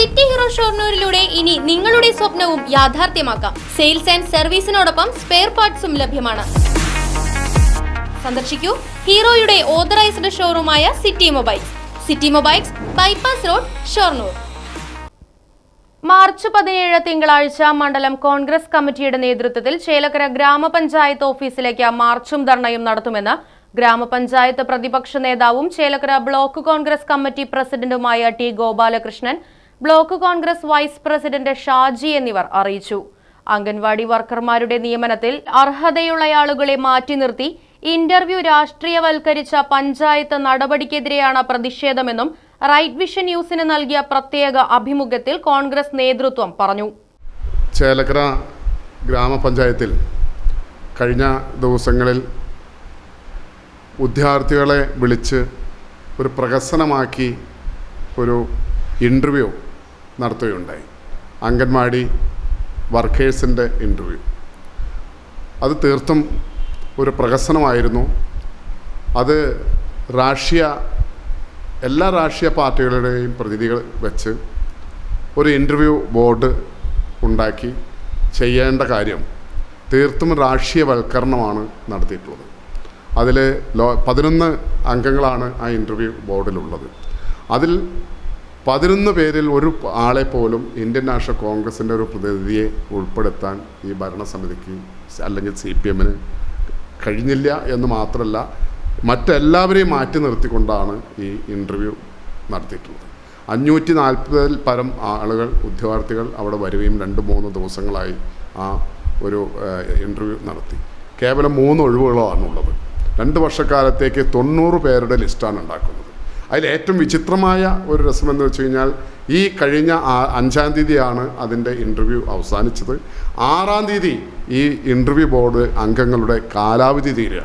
City hero ഷോർണൂരിലൂടെ ഇനി നിങ്ങളുടെ സ്വപ്നവും യാഥാർത്ഥ്യമാക്കാം. സെയിൽസ് ആൻഡ് സർവീസിനോടൊപ്പം സ്പെയർ പാർട്സും ലഭ്യമാണ്. സന്ദർശിക്കൂ ഹീറോയുടെ authorised ഷോറൂമായ city mobiles. City mobiles bypass road Shoranur. March പതിനേഴ് തിങ്കളാഴ്ച മണ്ഡലം കോൺഗ്രസ് കമ്മിറ്റിയുടെ നേതൃത്വത്തിൽ ചേലക്കര ഗ്രാമപഞ്ചായത്ത് ഓഫീസിലേക്ക് മാർച്ചും ധർണയും നടത്തുമെന്ന് ഗ്രാമപഞ്ചായത്ത് പ്രതിപക്ഷ നേതാവും ചേലക്കര ബ്ലോക്ക് കോൺഗ്രസ് കമ്മിറ്റി പ്രസിഡന്റുമായ T Gopalakrishnan block Congress vice president Shaji എന്നിവർ അറിയിച്ചു. അംഗൻവാടി വർക്കർമാരുടെ നിയമനത്തിൽ അർഹതയുള്ളയാളുകളെ മാറ്റി നിർത്തി ഇന്റർവ്യൂ രാഷ്ട്രീയവൽക്കരിച്ച പഞ്ചായത്ത് നടപടിക്കെതിരെയാണ് പ്രതിഷേധമെന്നും റൈറ്റ് വിഷൻ ന്യൂസിന് നൽകിയ പ്രത്യേക അഭിമുഖത്തിൽ കോൺഗ്രസ് നേതൃത്വം പറഞ്ഞു. ചേലക്കര ഗ്രാമപഞ്ചായത്തിൽ കഴിഞ്ഞ ദിവസങ്ങളിൽ വിദ്യാർത്ഥികളെ വിളിച്ച് ഒരു പ്രഹസനമാക്കി ഒരു ഇന്റർവ്യൂ നടത്തുകയുണ്ടായി. അംഗൻവാടി വർക്കേഴ്സിന്റെ ഇന്റർവ്യൂ അത് തീർത്തും ഒരു പ്രഹസനമായിരുന്നു. അത് രാഷ്ട്രീയ എല്ലാ രാഷ്ട്രീയ പാർട്ടികളുടെയും പ്രതിനിധികൾ വെച്ച് ഒരു ഇന്റർവ്യൂ ബോർഡ് ഉണ്ടാക്കി ചെയ്യേണ്ട കാര്യം തീർത്തും രാഷ്ട്രീയവൽക്കരണമാണ് നടത്തിയിട്ടുള്ളത്. അതിൽ ലോ പതിനൊന്ന് അംഗങ്ങളാണ് ആ ഇന്റർവ്യൂ ബോർഡിലുള്ളത് അതിൽ പതിനൊന്ന് പേരിൽ ഒരു ആളെ പോലും ഇന്ത്യൻ നാഷണൽ കോൺഗ്രസിന്റെ ഒരു പ്രതിനിധിയെ ഉൾപ്പെടുത്താൻ ഈ ഭരണസമിതിക്ക് അല്ലെങ്കിൽ സി പി എമ്മിന് കഴിഞ്ഞില്ല എന്ന് മാത്രമല്ല മറ്റെല്ലാവരെയും മാറ്റി നിർത്തിക്കൊണ്ടാണ് ഈ ഇന്റർവ്യൂ നടത്തിയിട്ടുള്ളത്. അഞ്ഞൂറ്റി നാൽപ്പതിൽ പരം ആളുകൾ ഉദ്യോഗാർത്ഥികൾ അവിടെ വരികയും രണ്ട് മൂന്ന് ദിവസങ്ങളായി ആ ഒരു ഇന്റർവ്യൂ നടത്തി. കേവലം മൂന്ന് ഒഴിവുകളാണുള്ളത്. രണ്ട് വർഷക്കാലത്തേക്ക് തൊണ്ണൂറ് പേരുടെ ലിസ്റ്റാണ് ഉണ്ടാക്കുന്നത്. അതിൽ ഏറ്റവും വിചിത്രമായ ഒരു രസമെന്ന് വെച്ച് കഴിഞ്ഞാൽ ഈ കഴിഞ്ഞ അഞ്ചാം തീയതിയാണ് അതിന്റെ ഇന്റർവ്യൂ അവസാനിച്ചത്. ആറാം തീയതി ഈ ഇന്റർവ്യൂ ബോർഡ് അംഗങ്ങളുടെ കാലാവധി തീരുക.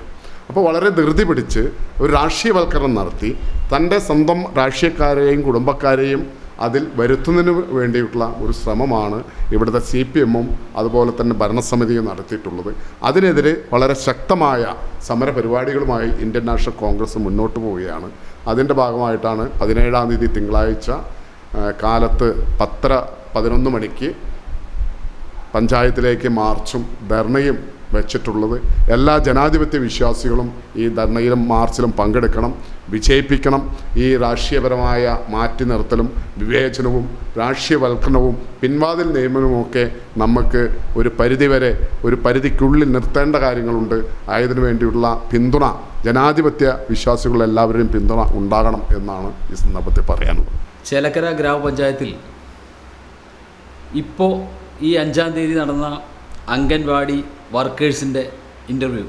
അപ്പോൾ വളരെ ധൃതി പിടിച്ച് ഒരു രാഷ്ട്രീയവൽക്കരണം നടത്തി. തന്റെ സ്വന്തം രാഷ്ട്രീയക്കാരെയും കുടുംബക്കാരെയും അതിൽ വരുത്തുന്നതിന് വേണ്ടിയിട്ടുള്ള ഒരു ശ്രമമാണ് ഇവിടുത്തെ സി പി എമ്മും അതുപോലെ തന്നെ ഭരണസമിതിയും നടത്തിയിട്ടുള്ളത്. അതിനെതിരെ വളരെ ശക്തമായ സമരപരിപാടികളുമായി ഇന്ത്യൻ നാഷണൽ കോൺഗ്രസ് മുന്നോട്ട് പോവുകയാണ്. അതിന്റെ ഭാഗമായിട്ടാണ് പതിനേഴാം തീയതി തിങ്കളാഴ്ച കാലത്ത് പത്തര പതിനൊന്ന് മണിക്ക് പഞ്ചായത്തിലേക്ക് മാർച്ചും ധർണയും വെച്ചിട്ടുള്ളത്. എല്ലാ ജനാധിപത്യ വിശ്വാസികളും ഈ ധർണയിലും മാർച്ചിലും പങ്കെടുക്കണം വിജയിപ്പിക്കണം. ഈ രാഷ്ട്രീയപരമായ മാറ്റി നിർത്തലും വിവേചനവും രാഷ്ട്രീയവൽക്കരണവും പിൻവാതിൽ നിയമനവുമൊക്കെ നമുക്ക് ഒരു പരിധിവരെ ഒരു പരിധിക്കുള്ളിൽ നിർത്തേണ്ട കാര്യങ്ങളുണ്ട്. ആയതിനു വേണ്ടിയുള്ള പിന്തുണ ജനാധിപത്യ വിശ്വാസികളെല്ലാവരുടെയും പിന്തുണ ഉണ്ടാകണം എന്നാണ് ഈ സന്ദർഭത്തിൽ പറയാനുള്ളത് ചേലക്കര ഗ്രാമപഞ്ചായത്തിൽ ഇപ്പോൾ ഈ അഞ്ചാം തീയതി നടന്ന അംഗൻവാടി വർക്കേഴ്സിന്റെ ഇന്റർവ്യൂ.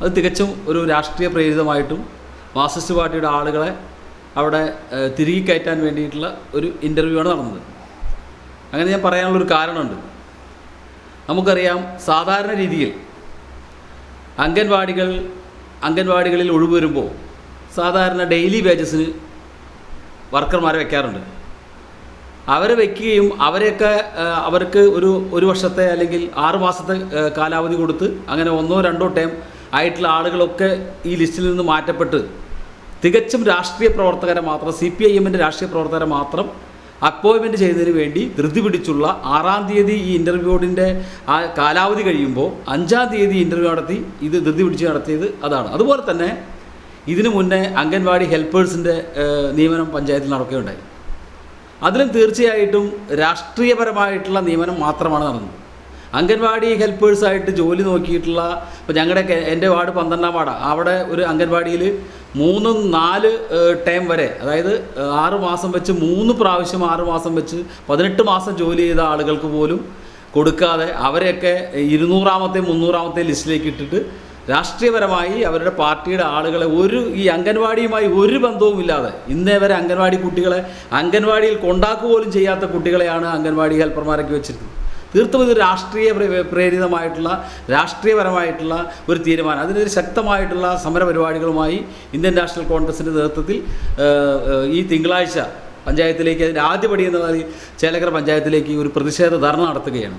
അത് തികച്ചും ഒരു രാഷ്ട്രീയ പ്രേരിതമായിട്ടും മാർസിസ്റ്റ് പാർട്ടിയുടെ ആളുകളെ അവിടെ തിരികെ കയറ്റാൻ വേണ്ടിയിട്ടുള്ള ഒരു ഇന്റർവ്യൂ ആണ് നടന്നത്. അങ്ങനെ ഞാൻ പറയാനുള്ളൊരു കാരണമുണ്ട്. നമുക്കറിയാം സാധാരണ രീതിയിൽ അംഗൻവാടികൾ അംഗൻവാടികളിൽ ഒഴിവ് വരുമ്പോൾ സാധാരണ ഡെയിലി വേജസിന് വർക്കർമാരെ വെക്കാറുണ്ട്. അവരെ വെക്കുകയും അവരെയൊക്കെ അവർക്ക് ഒരു ഒരു വർഷത്തെ അല്ലെങ്കിൽ ആറ് മാസത്തെ കാലാവധി കൊടുത്ത് അങ്ങനെ ഒന്നോ രണ്ടോ ടൈം ആയിട്ടുള്ള ആളുകളൊക്കെ ഈ ലിസ്റ്റിൽ നിന്ന് മാറ്റപ്പെട്ട് തികച്ചും രാഷ്ട്രീയ പ്രവർത്തകരെ മാത്രം സി പി ഐ എമ്മിന്റെ രാഷ്ട്രീയ പ്രവർത്തകരെ മാത്രം അപ്പോയിൻമെന്റ് ചെയ്യുന്നതിന് വേണ്ടി ധൃതി പിടിച്ചുള്ള ആറാം തീയതി ഈ ഇന്റർവ്യൂടിന്റെ ആ കാലാവധി കഴിയുമ്പോൾ അഞ്ചാം തീയതി ഇന്റർവ്യൂ നടത്തി ഇത് ധൃതി പിടിച്ച് നടത്തിയത് അതാണ്. അതുപോലെ തന്നെ ഇതിനു മുന്നേ അംഗൻവാടി ഹെൽപ്പേഴ്സിന്റെ നിയമനം പഞ്ചായത്തിൽ നടക്കുകയുണ്ടായി. അതിലും തീർച്ചയായിട്ടും രാഷ്ട്രീയപരമായിട്ടുള്ള നിയമനം മാത്രമാണ് നടന്നത്. അംഗൻവാടി ഹെൽപ്പേഴ്സായിട്ട് ജോലി നോക്കിയിട്ടുള്ള ഇപ്പോൾ ഞങ്ങളുടെ എന്റെ വാർഡ് പന്ത്രണ്ടാം വാർഡാണ് അവിടെ ഒരു അംഗൻവാടിയിൽ മൂന്ന് നാല് ടൈം വരെ അതായത് ആറ് മാസം വെച്ച് മൂന്ന് പ്രാവശ്യം ആറ് മാസം വെച്ച് പതിനെട്ട് മാസം ജോലി ചെയ്ത ആളുകൾക്ക് പോലും കൊടുക്കാതെ അവരെയൊക്കെ ഇരുന്നൂറാമത്തെ മുന്നൂറാമത്തെ ലിസ്റ്റിലേക്ക് ഇട്ടിട്ട് രാഷ്ട്രീയപരമായി അവരുടെ പാർട്ടിയുടെ ആളുകളെ ഒരു ഈ അംഗൻവാടിയുമായി ഒരു ബന്ധവുമില്ലാതെ ഇന്നേ വരെ അംഗൻവാടി കുട്ടികളെ അംഗൻവാടിയിൽ കൊണ്ടാക്കുക പോലും ചെയ്യാത്ത കുട്ടികളെയാണ് അംഗൻവാടി ഹെൽപ്പർമാരൊക്കെ വെച്ചിരുന്നത് തീർത്തും ഇത് രാഷ്ട്രീയ പ്രേരിതമായിട്ടുള്ള രാഷ്ട്രീയപരമായിട്ടുള്ള ഒരു തീരുമാനം. അതിനൊരു ശക്തമായിട്ടുള്ള സമര പരിപാടികളുമായി ഇന്ത്യൻ നാഷണൽ കോൺഗ്രസിന്റെ നേതൃത്വത്തിൽ ഈ തിങ്കളാഴ്ച പഞ്ചായത്തിലേക്ക് അതിന്റെ ആദ്യപടി എന്ന ചേലക്കര പഞ്ചായത്തിലേക്ക് ഒരു പ്രതിഷേധ ധർണ നടത്തുകയാണ്.